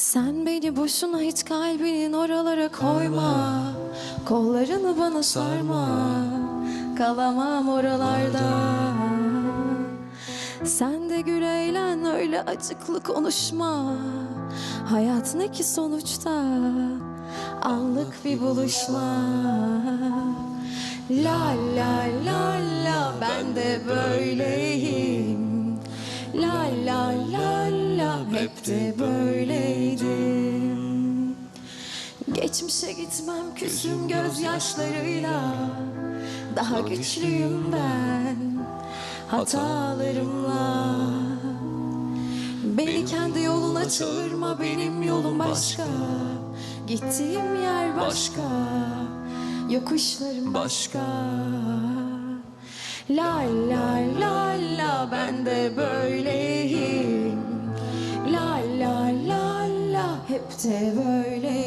Sen beni boşuna hiç kalbinin oralara koyma. Kollarını bana sarma. Kalamam oralarda. Sen de gül eğlen öyle acıklı konuşma. Hayat ne ki sonuçta? Anlık bir buluşma. La la la la ben de böyleyim. La la la la hep de böyleydim Geçmişe gitmem küsüm gözyaşlarıyla. Daha güçlüyüm ben. Hatalarımla. Beni kendi yoluna çağırma benim yolum başka. Gittiğim yer başka. Yokuşlarım başka. La la la la ben de böyleyim. La la la la hep de böyleydim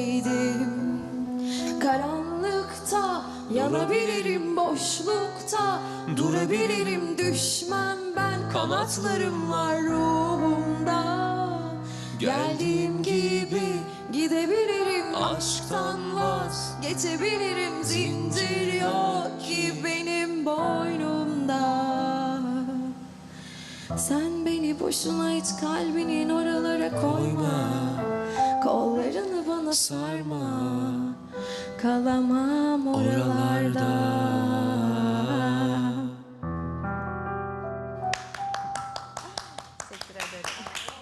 yanabilirim boşlukta Durabilirim düşmem ben. Kanatlarım var ruhumda. Geldiğim gibi gidebilirim aşktan vazgeçebilirim. Zincir yok ki benim boynumda. Sen beni boşuna hiç kalbinin oralara koyma sarma Kalamam oralarda. Teşekkür ederim.